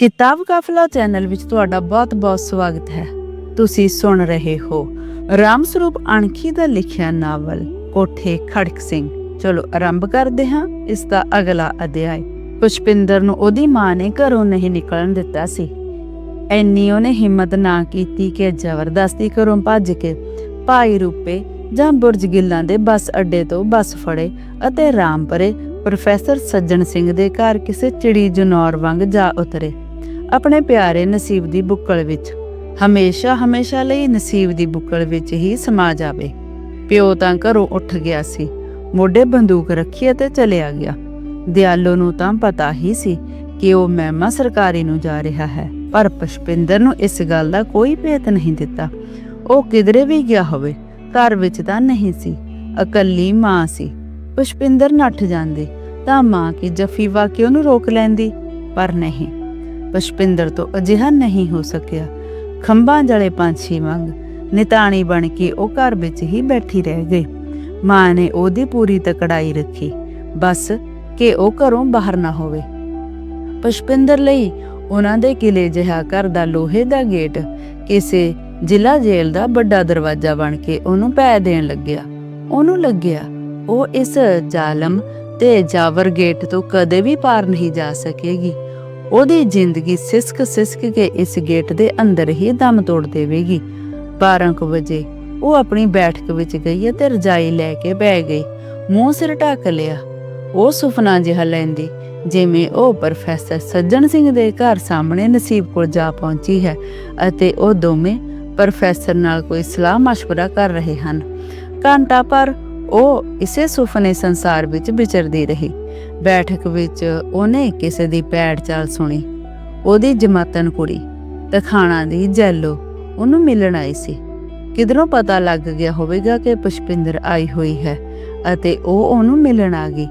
ਕਿਤਾਬ ਕਾਫਲਾ ਚੈਨਲ ਵਿੱਚ ਤੁਹਾਡਾ ਬਹੁਤ-ਬਹੁਤ ਸਵਾਗਤ ਹੈ। ਤੁਸੀਂ ਸੁਣ ਰਹੇ ਹੋ ਰਾਮ ਸਰੂਪ ਅਣਖੀ ਦਾ ਲਿਖਿਆ ਨਾਵਲ ਕੋਠੇ ਖੜਕ ਸਿੰਘ। ਚਲੋ ਆਰੰਭ ਕਰਦੇ ਹਾਂ, ਇਸ ਦਾ ਅਗਲਾ ਅਧਿਆਇ। ਪੁਸ਼ਪਿੰਦਰ ਨੂੰ ਉਹਦੀ ਮਾਂ ਨੇ ਘਰੋਂ ਨਹੀਂ ਨਿਕਲਣ ਦਿੱਤਾ ਸੀ। ਐਨੀ ਉਹਨੇ ਹਿੰਮਤ ਨਾ ਕੀਤੀ ਕਿ ਜ਼ਬਰਦਸਤੀ ਘਰੋਂ ਭੱਜ ਕੇ ਭਾਈ ਰੂਪੇ ਜਾਂ ਬੁਰਜ ਗਿੱਲਾਂ ਦੇ ਬੱਸ ਅੱਡੇ ਤੋਂ ਬੱਸ ਫੜੇ ਅਤੇ ਰਾਮਪਰੇ ਪ੍ਰੋਫੈਸਰ ਸੱਜਣ ਸਿੰਘ ਦੇ ਘਰ ਕਿਸੇ ਚਿੜੀ ਜਨੌਰ ਵਾਂਗ ਜਾ ਉਤਰੇ। ਆਪਣੇ ਪਿਆਰੇ ਨਸੀਬ ਦੀ ਬੁੱਕਲ ਵਿੱਚ। ਹਮੇਸ਼ਾ ਹਮੇਸ਼ਾ ਲਈ ਨਸੀਬ ਦੀ ਬੁੱਕਲ ਵਿੱਚ ਹੀ ਸਮਾ ਜਾਵੇ। ਪਿਓ ਤਾਂ ਘਰੋਂ ਉੱਠ ਗਿਆ ਸੀ। ਮੋਢੇ ਬੰਦੂਕ ਰੱਖੀ ਅਤੇ ਚਲਿਆ ਗਿਆ। ਦਿਆਲੋ ਨੂੰ ਤਾਂ ਪਤਾ ਹੀ ਸੀ ਕਿ ਉਹ ਮਹਿਮਾ ਸਰਕਾਰੀ ਨੂੰ ਜਾ ਰਿਹਾ ਹੈ, ਪਰ ਪੁਸ਼ਪਿੰਦਰ ਨੂੰ ਇਸ ਗੱਲ ਦਾ ਕੋਈ ਭੇਤ ਨਹੀਂ ਦਿੱਤਾ। ਉਹ ਕਿਧਰੇ ਵੀ ਗਿਆ ਹੋਵੇ, ਘਰ ਵਿੱਚ ਤਾਂ ਨਹੀਂ ਸੀ। ਇਕੱਲੀ ਮਾਂ ਸੀ। ਪੁਸ਼ਪਿੰਦਰ ਨੱਠ ਜਾਂਦੀ, ਤਾਂ ਮਾਂ ਕੀ ਜਫ਼ੀਵਾ ਵਾਕਿਆ ਉਹਨੂੰ ਰੋਕ ਲੈਂਦੀ? ਪਰ ਨਹੀਂ। ਪੁਸ਼ਪਿੰਦਰ ਤੋਂ ਅਜਿਹਾ ਨਹੀਂ ਹੋ ਸਕਿਆ। ਖੰਭਾਂ ਜਲੇ ਪੰਛੀ ਵਾਂਗ ਨਿਤਾਣੀ ਬਣ ਕੇ ਉਹ ਘਰ ਵਿੱਚ ਹੀ ਬੈਠੀ ਰਹਿ ਗਈ। ਮਾਂ ਨੇ ਉਹਦੀ ਪੂਰੀ ਤਕੜਾਈ ਰੱਖੀ, ਬਸ ਕਿ ਉਹ ਘਰੋਂ ਬਾਹਰ ਨਾ ਹੋਵੇ। ਪੁਸ਼ਪਿੰਦਰ ਲਈ ਉਹਨਾਂ ਦੇ ਕਿਲੇ ਜਿਹਾ ਘਰ ਦਾ ਲੋਹੇ ਦਾ ਗੇਟ ਕਿਸੇ ਜ਼ਿਲ੍ਹਾ ਜੇਲ੍ਹ ਦਾ ਵੱਡਾ ਦਰਵਾਜ਼ਾ ਬਣ ਕੇ ਉਹਨੂੰ ਪੈ ਦੇਣ ਲੱਗਿਆ। ਉਹਨੂੰ ਲੱਗਿਆ, ਉਹ ਇਸ ਜ਼ਾਲਮ ਤੇ ਜਾਵਰ ਗੇਟ ਤੋਂ ਕਦੇ ਵੀ ਪਾਰ ਨਹੀਂ ਜਾ ਸਕੇਗੀ। ਉਹਦੀ ਜ਼ਿੰਦਗੀ ਸਿਸਕ ਸਿਸਕ ਕੇ ਇਸ ਗੇਟ ਦੇ ਅੰਦਰ ਹੀ ਦਮ ਤੋੜ ਦੇਵੇਗੀ 12 ਕੁ ਵਜੇ ਉਹ ਆਪਣੀ ਬੈਠਕ ਵਿੱਚ ਗਈ ਅਤੇ ਰਜਾਈ ਲੈ ਕੇ ਬਹਿ ਗਈ ਮੂੰਹ ਸਿਰ ਢੱਕ ਲਿਆ ਉਹ ਸੁਪਨਾ ਜਿਹਾ ਲੈਂਦੀ ਜਿਵੇਂ ਉਹ ਪ੍ਰੋਫੈਸਰ ਸੱਜਣ ਸਿੰਘ ਦੇ ਘਰ ਸਾਹਮਣੇ ਨਸੀਬ ਕੋਲ ਜਾ ਪਹੁੰਚੀ ਹੈ ਅਤੇ ਉਹ ਦੋਵੇਂ ਪ੍ਰੋਫੈਸਰ ਨਾਲ ਕੋਈ ਸਲਾਹ مشورہ ਕਰ ਰਹੇ ਹਨ ਘੰਟਾ ਪਰ ਉਹ ਇਸੇ ਸੁਪਨੇ ਸੰਸਾਰ ਵਿੱਚ ਵਿਚਰਦੀ ਰਹੀ ਬੈਠਕ ਵਿੱਚ ਉਹਨੇ ਕਿਸੇ ਦੀ ਪੈੜ ਚਾਲ ਸੁਣੀ। ਉਹਦੀ ਜਮਾਤਨ ਕੁੜੀ, ਤਖਾਣਾ ਦੀ ਜੈਲੋ, ਉਹਨੂੰ ਮਿਲਣ ਆਈ ਸੀ। ਕਿਧਰੋਂ ਪਤਾ ਲੱਗ ਗਿਆ ਹੋਵੇਗਾ ਕਿ ਪੁਸ਼ਪਿੰਦਰ ਆਈ ਹੋਈ ਹੈ ਅਤੇ ਉਹ ਉਹਨੂੰ ਮਿਲਣ ਆ ਗਈ।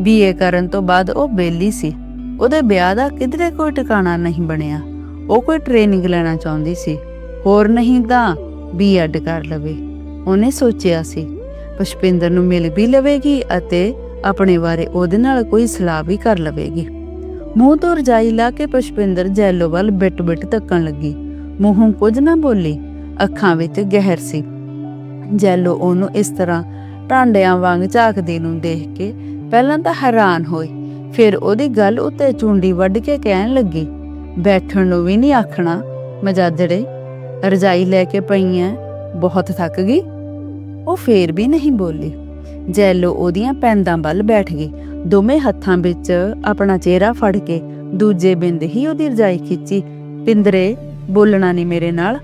ਬੀਏ ਕਰਨ ਤੋਂ ਬਾਅਦ ਉਹ ਬੇਲੀ ਸੀ। ਉਹਦੇ ਵਿਆਹ ਦਾ ਕਿਧਰੇ ਕੋਈ ਟਿਕਾਣਾ ਨਹੀਂ ਬਣਿਆ। ਉਹ ਕੋਈ ਟ੍ਰੇਨਿੰਗ ਲੈਣਾ ਚਾਹੁੰਦੀ ਸੀ। ਹੋਰ ਨਹੀਂ ਤਾਂ ਬੀਐਡ ਕਰ ਲਵੇ। ਉਹਨੇ ਸੋਚਿਆ ਸੀ, ਪੁਸ਼ਪਿੰਦਰ ਨੂੰ ਮਿਲ ਵੀ ਲਵੇਗੀ ਅਤੇ ਆਪਣੇ ਬਾਰੇ ਉਹਦੇ ਨਾਲ ਕੋਈ ਸਲਾਹ ਵੀ ਕਰ ਲਵੇਗੀ। ਮੂੰਹ ਤੋਂ ਰਜਾਈ ਲਾ ਕੇ ਪੁਸ਼ਪਿੰਦਰ ਜੈਲੋ ਵੱਲ ਬਿਟ-ਬਿਟ ਤੱਕਣ ਲੱਗੀ। ਮੂੰਹੋਂ ਕੁਝ ਨਾ ਬੋਲੀ, ਅੱਖਾਂ ਵਿੱਚ ਗਹਿਰ ਸੀ। ਜੈਲੋ ਉਹਨੂੰ ਇਸ ਤਰ੍ਹਾਂ ਟਾਂਡਿਆਂ ਵਾਂਗ ਝਾਕਦੀ ਨੂੰ ਦੇਖ ਕੇ ਪਹਿਲਾਂ ਤਾਂ ਹੈਰਾਨ ਹੋਈ, ਫਿਰ ਉਹਦੀ ਗੱਲ ਉੱਤੇ ਚੁੰਡੀ ਵੱਢ ਕੇ ਕਹਿਣ ਲੱਗੀ, ਬੈਠਣ ਨੂੰ ਵੀ ਨਹੀਂ ਆਖਣਾ ਮਜਾਦੜੇ ਰਜਾਈ ਲੈ ਕੇ ਪਈ ਐ, ਬਹੁਤ ਥੱਕ ਗਈ। ਉਹ ਫੇਰ ਵੀ ਨਹੀਂ ਬੋਲੀ। ਜੈਲੋ ਉਹਦੀਆਂ ਪੈਂਦਾਂ ਵੱਲ ਬੈਠ ਗਈ। ਦੋਵੇਂ ਹੱਥਾਂ ਵਿੱਚ ਆਪਣਾ ਚਿਹਰਾ ਫੜ ਕੇ ਦੂਜੇ ਬਿੰਦ ਹੀ ਉਹਦੀ ਰਜਾਈ ਖਿੱਚੀ। ਪਿੰਦਰੇ, ਬੋਲਣਾ ਨਹੀਂ ਮੇਰੇ ਨਾਲ।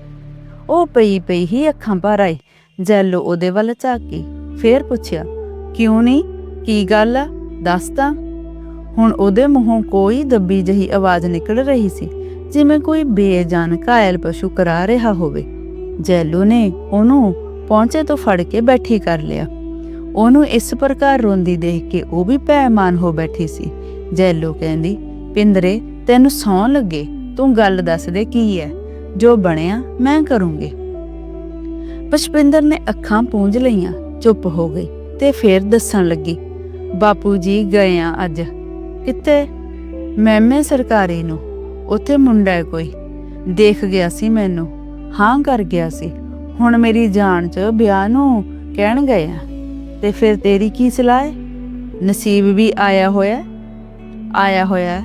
ਉਹ ਪਈ ਪਈ ਹੀ ਅੱਖਾਂ ਭਰ ਆਈ। ਜੈਲੋ ਉਹਦੇ ਵੱਲ ਝਾਕੀ ਫੇਰ ਪੁੱਛਿਆ, ਕਿਉਂ ਨਹੀਂ ਕੀ ਗੱਲ ਆ? ਦੱਸ ਤਾਂ। ਹੁਣ ਉਹਦੇ ਮੂੰਹੋਂ ਕੋਈ ਦੱਬੀ ਜਹੀ ਆਵਾਜ਼ ਨਿਕਲ ਰਹੀ ਸੀ, ਜਿਵੇਂ ਕੋਈ ਬੇਜਾਨ ਕਾਇਲ ਪਸ਼ੂ ਕਰਾ ਰਿਹਾ ਹੋਵੇ। ਜੈਲੋ ਨੇ ਉਹਨੂੰ ਪਹੁੰਚੇ ਤੋਂ ਫੜ ਕੇ ਬੈਠੀ ਕਰ ਲਿਆ। ਉਹਨੂੰ ਇਸ ਪ੍ਰਕਾਰ ਰੋਂਦੀ ਦੇਖ ਕੇ ਉਹ ਵੀ ਪੈਮਾਨ ਹੋ ਬੈਠੀ ਸੀ। ਜੈਲੋ ਕਹਿੰਦੀ, ਪਿੰਦਰੇ, ਤੈਨੂੰ ਸੌਂ ਲੱਗੇ। ਤੂੰ ਗੱਲ ਦੱਸ ਦੇ ਕੀ ਹੈ ਜੋ ਬਣਿਆ, ਮੈਂ ਕਰੂੰਗੀ ਪੁਸ਼ਪਿੰਦਰ ਨੇ ਅੱਖਾਂ ਪੂੰਝ ਲਈਆਂ, ਚੁੱਪ ਹੋ ਗਈ ਤੇ ਫੇਰ ਦੱਸਣ ਲੱਗੀ, ਬਾਪੂ ਜੀ ਗਏ ਆ ਅੱਜ। ਕਿੱਥੇ? ਮੈਮੇ ਸਰਕਾਰੀ ਨੂੰ। ਉੱਥੇ ਮੁੰਡਾ ਹੈ ਕੋਈ। ਦੇਖ ਗਿਆ ਸੀ ਮੈਨੂੰ। ਹਾਂ, ਕਰ ਗਿਆ ਸੀ। ਹੁਣ ਮੇਰੀ ਜਾਨ 'ਚ ਵਿਆਹ ਨੂੰ ਕਹਿਣ ਗਏ ਆ। ਤੇ ਫਿਰ ਤੇਰੀ ਕੀ ਸਲਾਹ ਹੈ? ਨਸੀਬ ਵੀ ਆਇਆ ਹੋਇਆ ਆਇਆ ਹੋਇਆ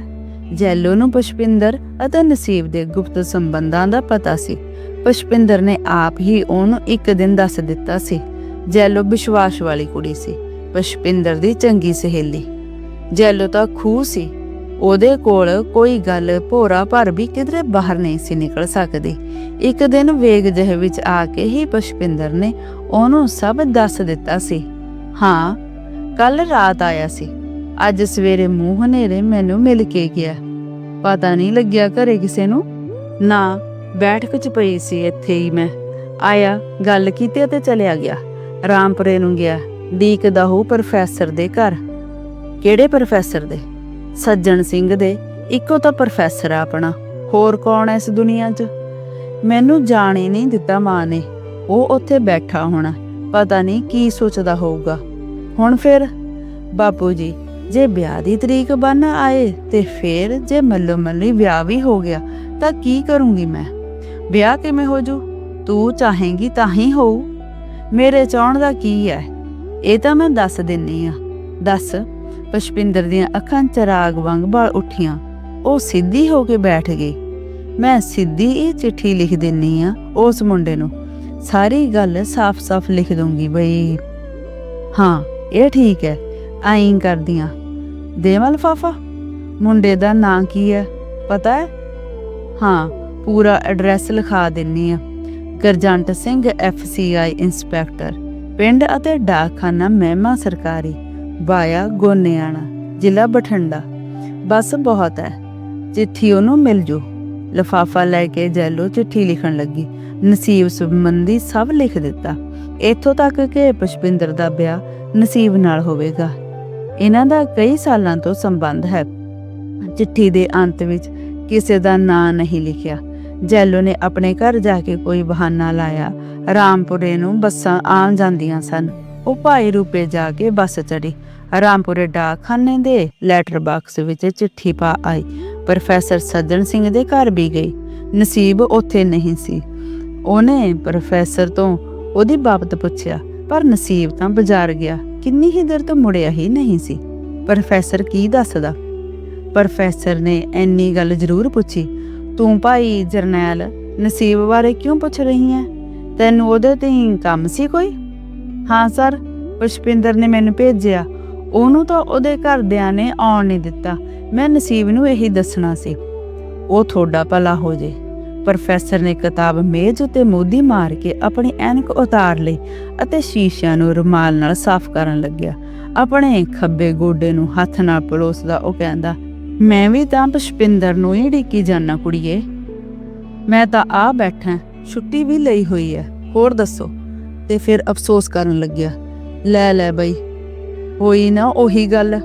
ਜੈਲੋ ਨੂੰ ਪੁਸ਼ਪਿੰਦਰ ਅਤੇ ਨਸੀਬ ਦੇ ਗੁਪਤ ਸੰਬੰਧਾਂ ਦਾ ਪਤਾ ਸੀ। ਪੁਸ਼ਪਿੰਦਰ ਨੇ ਆਪ ਹੀ ਉਹਨੂੰ ਇੱਕ ਦਿਨ ਦੱਸ ਦਿੱਤਾ ਸੀ। ਜੈਲੋ ਵਿਸ਼ਵਾਸ ਵਾਲੀ ਕੁੜੀ ਸੀ। ਪੁਸ਼ਪਿੰਦਰ ਦੀ ਚੰਗੀ ਸਹੇਲੀ। ਜੈਲੋ ਤਾਂ ਖੂਹ ਸੀ। ਉਹਦੇ ਕੋਲ ਕੋਈ ਗੱਲ ਭੋਰਾ ਭਰ ਵੀ ਕਿਧਰੇ ਬਾਹਰ ਨਹੀਂ ਸੀ ਨਿਕਲ ਸਕਦੀ। ਇੱਕ ਦਿਨ ਵੇਗ ਜਿਹੇ ਵਿੱਚ ਆ ਕੇ ਹੀ ਪੁਸ਼ਪਿੰਦਰ ਨੇ ਉਹਨੂੰ ਸਭ ਦੱਸ ਦਿੱਤਾ ਸੀ। ਹਾਂ ਕੱਲ ਰਾਤ ਆਇਆ ਸੀ। ਅੱਜ ਸਵੇਰੇ ਮੂੰਹ ਹਨੇਰੇ ਮੈਨੂੰ ਮਿਲ ਕੇ ਗਿਆ। ਪਤਾ ਨਹੀਂ ਲੱਗਿਆ ਘਰੇ ਕਿਸੇ ਨੂੰ। ਨਾ, ਬੈਠਕ ਚ ਪਈ ਸੀ ਇੱਥੇ ਹੀ ਮੈਂ। ਆਇਆ, ਗੱਲ ਕੀਤੀ ਤੇ ਚਲਿਆ ਗਿਆ। ਰਾਮਪੁਰੇ ਨੂੰ ਗਿਆ। ਡੀਕਦਾ ਹੋ ਪ੍ਰੋਫੈਸਰ ਦੇ ਘਰ। ਕਿਹੜੇ ਪ੍ਰੋਫੈਸਰ ਦੇ? ਸੱਜਣ ਸਿੰਘ ਦੇ। ਇੱਕੋ ਤਾਂ ਪ੍ਰੋਫੈਸਰ ਆ ਆਪਣਾ। ਹੋਰ ਕੌਣ ਐ ਇਸ ਦੁਨੀਆ 'ਚ? ਮੈਨੂੰ ਜਾਣ ਹੀ ਨਹੀਂ ਦਿੱਤਾ ਮਾਂ ਨੇ। ਉਹ ਉੱਥੇ ਬੈਠਾ ਹੋਣਾ। ਪਤਾ ਨਹੀਂ ਕੀ ਸੋਚਦਾ ਹੋਊਗਾ। ਹੁਣ ਫਿਰ ਬਾਪੂ ਜੀ, ਜੇ ਵਿਆਹ ਦੀ ਤਰੀਕ ਬਣ ਆਏ ਤੇ ਫਿਰ ਜੇ ਮੱਲੋ ਮੱਲੀ ਵਿਆਹ ਵੀ ਹੋ ਗਿਆ, ਤਾਂ ਕੀ ਕਰੂੰਗੀ ਮੈਂ? ਵਿਆਹ ਕਿਵੇਂ ਹੋ ਜੂ? ਤੂੰ ਚਾਹੇਂਗੀ ਤਾਂ ਹੀ ਹੋਊ। ਮੇਰੇ ਚਾਹਣ ਦਾ ਕੀ ਹੈ ਇਹ ਤਾਂ ਮੈਂ ਦੱਸ ਦਿੰਨੀ ਆ। ਦੱਸ, ਪੁਸ਼ਪਿੰਦਰ ਦੀਆਂ ਅੱਖਾਂ ਚਰਾਗ ਵਾਂਗ ਬਲ ਉੱਠੀਆਂ। ਉਹ ਸਿੱਧੀ ਹੋ ਕੇ ਬੈਠ ਗਈ। ਮੈਂ ਸਿੱਧੀ ਇਹ ਚਿੱਠੀ ਲਿਖ ਦਿੰਨੀ ਆ ਉਸ ਮੁੰਡੇ ਨੂੰ। ਸਾਰੀ ਗੱਲ ਸਾਫ਼-ਸਾਫ਼ ਲਿਖ ਦੂੰਗੀ ਬਈ। ਹਾਂ, ਇਹ ਠੀਕ ਹੈ ਆਈਂ ਕਰਦੀਆਂ। ਦੇਵਾਂ ਲਿਫਾਫਾ ਮੁੰਡੇ ਦਾ ਨਾਂ ਕੀ ਹੈ, ਪਤਾ ਹੈ? ਹਾਂ, ਪੂਰਾ ਐਡਰੈਸ ਲਿਖਾ ਦਿੰਨੀ ਆ। ਗਰਜੰਟ ਸਿੰਘ ਐਫਸੀਆਈ ਇੰਸਪੈਕਟਰ, ਪਿੰਡ ਅਤੇ ਡਾਕਖਾਨਾ ਮਹਿਮਾ ਸਰਕਾਰੀ ਬਾਇਆ ਗੋਨਿਆਣਾ, ਜ਼ਿਲ੍ਹਾ ਬਠਿੰਡਾ। ਬਸ ਬਹੁਤ ਹੈ, ਚਿੱਠੀ ਉਹਨੂੰ ਮਿਲ ਜੂ। ਲਫਾਫਾ ਲੈ ਕੇ ਜੈਲੋ ਚਿੱਠੀ ਲਿਖਣ ਲੱਗੀ। ਨਸੀਬ ਸੰਬੰਧੀ ਸਭ ਲਿਖ ਦਿੱਤਾ। ਇੱਥੋਂ ਤੱਕ ਕਿ ਪੁਸ਼ਪਿੰਦਰ ਦਾ ਵਿਆਹ ਨਸੀਬ ਨਾਲ ਹੋਵੇਗਾ। ਇਹਨਾਂ ਦਾ ਕਈ ਸਾਲਾਂ ਤੋਂ ਸੰਬੰਧ ਹੈ। ਚਿੱਠੀ ਦੇ ਅੰਤ ਵਿੱਚ ਕਿਸੇ ਦਾ ਨਾਂ ਨਹੀਂ ਲਿਖਿਆ। ਜੈਲੋ ਨੇ ਆਪਣੇ ਘਰ ਜਾ ਕੇ ਕੋਈ ਬਹਾਨਾ ਲਾਇਆ। ਰਾਮਪੁਰੇ ਨੂੰ ਬੱਸਾਂ ਆਉਣ ਜਾਂਦੀਆਂ ਸਨ। ਉਹ ਭਾਈ ਰੂਪੇ ਜਾ ਕੇ ਬੱਸ ਚੜੀ ਰਾਮਪੁਰੇ ਡਾਕਖਾਨੇ ਦੇ ਲੈਟਰ ਬਾਕਸ ਵਿੱਚ ਚਿੱਠੀ ਪਾ ਆਈ। ਪ੍ਰੋਫੈਸਰ ਸੱਜਣ ਸਿੰਘ ਦੇ ਘਰ ਵੀ ਗਈ। ਨਸੀਬ ਉੱਥੇ ਨਹੀਂ ਸੀ। ਉਹਨੇ ਪ੍ਰੋਫੈਸਰ ਤੋਂ ਉਹਦੀ ਬਾਬਤ ਪੁੱਛਿਆ, ਪਰ ਨਸੀਬ ਤਾਂ ਬਾਜ਼ਾਰ ਗਿਆ। ਕਿੰਨੀ ਹੀ ਦੇਰ ਤੋਂ ਮੁੜਿਆ ਹੀ ਨਹੀਂ ਸੀ। ਪ੍ਰੋਫੈਸਰ ਕੀ ਦੱਸਦਾ? ਪ੍ਰੋਫੈਸਰ ਨੇ ਐਨੀ ਗੱਲ ਜ਼ਰੂਰ ਪੁੱਛੀ, ਤੂੰ ਭਾਈ ਜਰਨੈਲ ਨਸੀਬ ਬਾਰੇ ਕਿਉਂ ਪੁੱਛ ਰਹੀ ਹੈ ਤੈਨੂੰ ਉਹਦੇ ਤੇ ਹੀ ਕੰਮ ਸੀ ਕੋਈ? ਹਾਂ ਸਰ, ਪੁਸ਼ਪਿੰਦਰ ਨੇ ਮੈਨੂੰ ਭੇਜਿਆ। ਉਹਨੂੰ ਤਾਂ ਉਹਦੇ ਘਰਦਿਆਂ ਨੇ ਆਉਣ ਨਹੀਂ ਦਿੱਤਾ। ਮੈਂ ਨਸੀਬ ਨੂੰ ਇਹੀ ਦੱਸਣਾ ਸੀ। ਉਹ ਤੁਹਾਡਾ ਭਲਾ ਹੋ ਜੇ। ਪ੍ਰੋਫੈਸਰ ਨੇ ਕਿਤਾਬ ਮੇਜ਼ ਉੱਤੇ ਮੋਦੀ ਮਾਰ ਕੇ ਆਪਣੀ ਐਨਕ ਉਤਾਰ ਲਈ ਅਤੇ ਸ਼ੀਸ਼ਿਆਂ ਨੂੰ ਰੁਮਾਲ ਨਾਲ ਸਾਫ਼ ਕਰਨ ਲੱਗਿਆ। ਆਪਣੇ ਖੱਬੇ ਗੋਡੇ ਨੂੰ ਹੱਥ ਨਾਲ ਪਲੋਸਦਾ ਉਹ ਕਹਿੰਦਾ, ਮੈਂ ਵੀ ਤਾਂ ਪੁਸ਼ਪਿੰਦਰ ਨੂੰ ਹੀ ਢੀਕੀ ਜਾਣਾ ਕੁੜੀਏ। ਮੈਂ ਤਾਂ ਆ ਬੈਠਾ, ਛੁੱਟੀ ਵੀ ਲਈ ਹੋਈ ਹੈ ਹੋਰ ਦੱਸੋ? ਤੇ ਫਿਰ ਅਫਸੋਸ ਕਰਨ ਲੱਗਿਆ, ਲੈ ਲੈ ਬਈ, ਹੋਈ ਨਾ ਉਹੀ ਗੱਲ।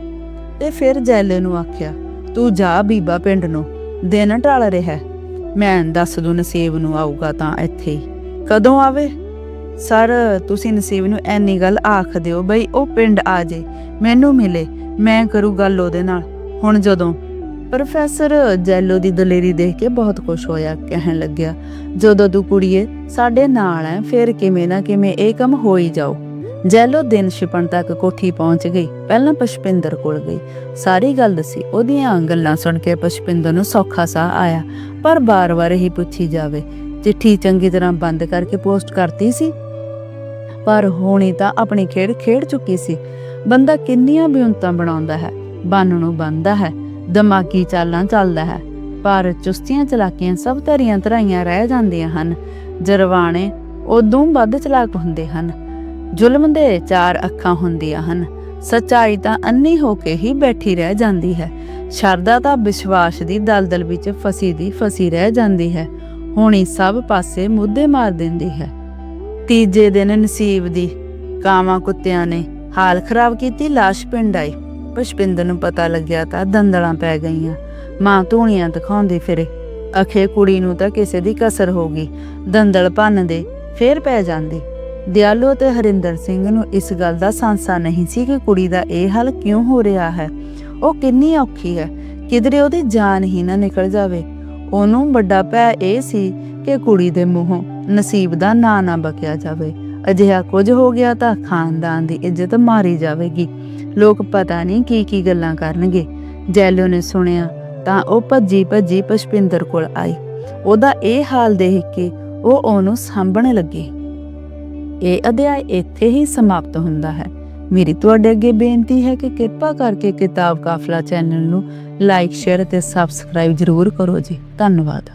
ਤੇ ਫਿਰ ਜੈਲੇ ਨੂੰ ਆਖਿਆ, ਤੂੰ ਜਾ ਬੀਬਾ ਪਿੰਡ ਨੂੰ, ਦਿਨ ਢਲ ਰਿਹਾ ਮੈਂ ਦੱਸ ਦੂੰ ਨਸੀਬ ਨੂੰ ਆਊਗਾ ਤਾਂ ਇੱਥੇ ਹੀ। ਕਦੋਂ ਆਵੇ? ਸਰ, ਤੁਸੀਂ ਨਸੀਬ ਨੂੰ ਐਨੀ ਗੱਲ ਆਖ ਦਿਓ ਬਈ ਉਹ ਪਿੰਡ ਆ ਜੇ, ਮੈਨੂੰ ਮਿਲੇ, ਮੈਂ ਕਰੂ ਗੱਲ ਉਹਦੇ ਨਾਲ। ਹੁਣ ਜਦੋਂ? ਪ੍ਰੋਫੈਸਰ ਜੈਲੋ ਦੀ ਦਲੇਰੀ ਦੇਖ ਕੇ ਬਹੁਤ ਖੁਸ਼ ਹੋਇਆ, ਕਹਿਣ ਲੱਗਿਆ, ਜਦੋਂ ਤੂੰ ਕੁੜੀਏ, ਸਾਡੇ ਨਾਲ ਹੈ ਫਿਰ ਕਿਵੇਂ ਨਾ ਕਿਵੇਂ ਇਹ ਕੰਮ ਹੋ ਹੀ ਜਾਓ। ਜੈਲੋ ਦਿਨ ਛਿਪਣ ਤੱਕ ਕੋਠੀ ਪਹੁੰਚ ਗਈ। ਪਹਿਲਾਂ ਪੁਸ਼ਪਿੰਦਰ ਕੋਲ ਗਈ। ਸਾਰੀ ਗੱਲ ਦੱਸੀ। ਉਹਦੀਆਂ ਗੱਲਾਂ ਸੁਣ ਕੇ ਪੁਸ਼ਪਿੰਦਰ ਨੂੰ ਸੌਖਾ ਸਾਹ ਆਇਆ। ਪਰ ਬਾਰ-ਬਾਰ ਹੀ ਪੁੱਛੀ ਜਾਵੇ। ਚਿੱਠੀ ਚੰਗੀ ਤਰ੍ਹਾਂ ਬੰਦ ਕਰਕੇ ਪੋਸਟ ਕਰਤੀ ਸੀ? ਪਰ ਹੋਣੀ ਤਾਂ ਆਪਣੀ ਖੇਡ ਖੇਡ ਚੁੱਕੀ ਸੀ। ਬੰਦਾ ਕਿੰਨੀਆਂ ਬਿਉਂਤਾਂ ਬਣਾਉਂਦਾ ਹੈ। ਬੰਨ ਨੂੰ ਬੰਦਾ ਹੈ। ਦਿਮਾਗੀ ਚਾਲਾਂ ਚੱਲਦਾ ਹੈ। ਪਰ ਚੁਸਤੀਆਂ ਚਲਾਕੀਆਂ ਸਭ ਧਰੀਆਂ ਧਰਾਈਆਂ ਰਹਿ ਜਾਂਦੀਆਂ ਹਨ। ਜਰਵਾਣੇ ਉਦੋਂ ਵੱਧ ਚਲਾਕ ਹੁੰਦੇ ਹਨ। ਜ਼ੁਲਮ ਦੇ ਚਾਰ ਅੱਖਾਂ ਹੁੰਦੀਆਂ ਹਨ। ਸਚਾਈ ਤਾਂ ਅੰਨੀ ਹੋ ਕੇ ਹੀ ਬੈਠੀ ਰਹਿ ਜਾਂਦੀ ਹੈ। ਸ਼ਰਦਾ ਤਾਂ ਵਿਸ਼ਵਾਸ ਦੀ ਦਲਦਲ ਵਿੱਚ ਫਸੀ ਦੀ ਫਸੀ ਰਹਿ ਜਾਂਦੀ ਹੈ। ਹੋਣੀ ਸਭ ਪਾਸੇ ਮੁੱਦੇ ਮਾਰ ਦਿੰਦੀ ਹੈ। ਤੀਜੇ ਦਿਨ ਨਸੀਬ ਦੀ ਕਾਵਾਂ ਕੁੱਤਿਆਂ ਨੇ ਹਾਲ ਖਰਾਬ ਕੀਤੀ, ਲਾਸ਼ ਪਿੰਡ ਆਈ। ਪੁਸ਼ਪਿੰਦਰ ਨੂੰ ਪਤਾ ਲੱਗਿਆ ਤਾਂ ਦੰਦਲਾਂ ਪੈ ਗਈਆਂ। ਮਾਂ ਧੂਣੀਆਂ ਦਿਖਾਉਂਦੀ ਫਿਰੇ। ਅਖੇ ਕੁੜੀ ਨੂੰ ਤਾਂ ਕਿਸੇ ਦੀ ਕਸਰ ਹੋ ਗਈ। ਦੰਦਲ ਭੰਨਦੇ, ਫੇਰ ਪੈ ਜਾਂਦੀ। ਦਿਆਲੋ ਤੇ ਹਰਿੰਦਰ ਸਿੰਘ ਨੂੰ ਇਸ ਗੱਲ ਦਾ ਸੰਸਾ ਨਹੀਂ ਸੀ ਕਿ ਕੁੜੀ ਦਾ ਇਹ ਹਾਲ ਕਿਉਂ ਹੋ ਰਿਹਾ ਹੈ। ਉਹ ਕਿੰਨੀ ਔਖੀ ਹੈ। ਕਿਧਰੇ ਉਹਦੀ ਜਾਨ ਹੀ ਨਾ ਨਿਕਲ ਜਾਵੇ। ਉਹਨੂੰ ਵੱਡਾ ਭੈ ਇਹ ਸੀ ਕਿ ਕੁੜੀ ਦੇ ਮੂੰਹੋਂ ਨਸੀਬ ਦਾ ਨਾਂ ਨਾ ਬਕਿਆ ਜਾਵੇ। ਅਜਿਹਾ ਕੁਝ ਹੋ ਗਿਆ ਤਾਂ ਖਾਨਦਾਨ ਦੀ ਇੱਜ਼ਤ ਮਾਰੀ ਜਾਵੇਗੀ। ਲੋਕ ਪਤਾ ਨਹੀਂ ਕੀ ਕੀ ਗੱਲਾਂ ਕਰਨਗੇ। ਜੈਲੋ ਨੇ ਸੁਣਿਆ ਤਾਂ ਉਹ ਭੱਜੀ ਭੱਜੀ ਪਸ਼ਪਿੰਦਰ ਕੋਲ ਆਈ। ਉਹਦਾ ਇਹ ਹਾਲ ਦੇਖ ਕੇ ਉਹ ਉਹਨੂੰ ਸਾਂਭਣ ਲੱਗੀ। ਇਹ ਅਧਿਆਇ ਇੱਥੇ ਹੀ ਸਮਾਪਤ ਹੁੰਦਾ ਹੈ। ਮੇਰੀ ਤੁਹਾਡੇ ਅੱਗੇ ਬੇਨਤੀ ਹੈ ਕਿ ਕਿਰਪਾ ਕਰਕੇ ਕਿਤਾਬ ਕਾਫਲਾ ਚੈਨਲ ਨੂੰ ਲਾਈਕ, ਸ਼ੇਅਰ ਅਤੇ ਸਬਸਕ੍ਰਾਈਬ ਜ਼ਰੂਰ ਕਰੋ ਜੀ। ਧੰਨਵਾਦ।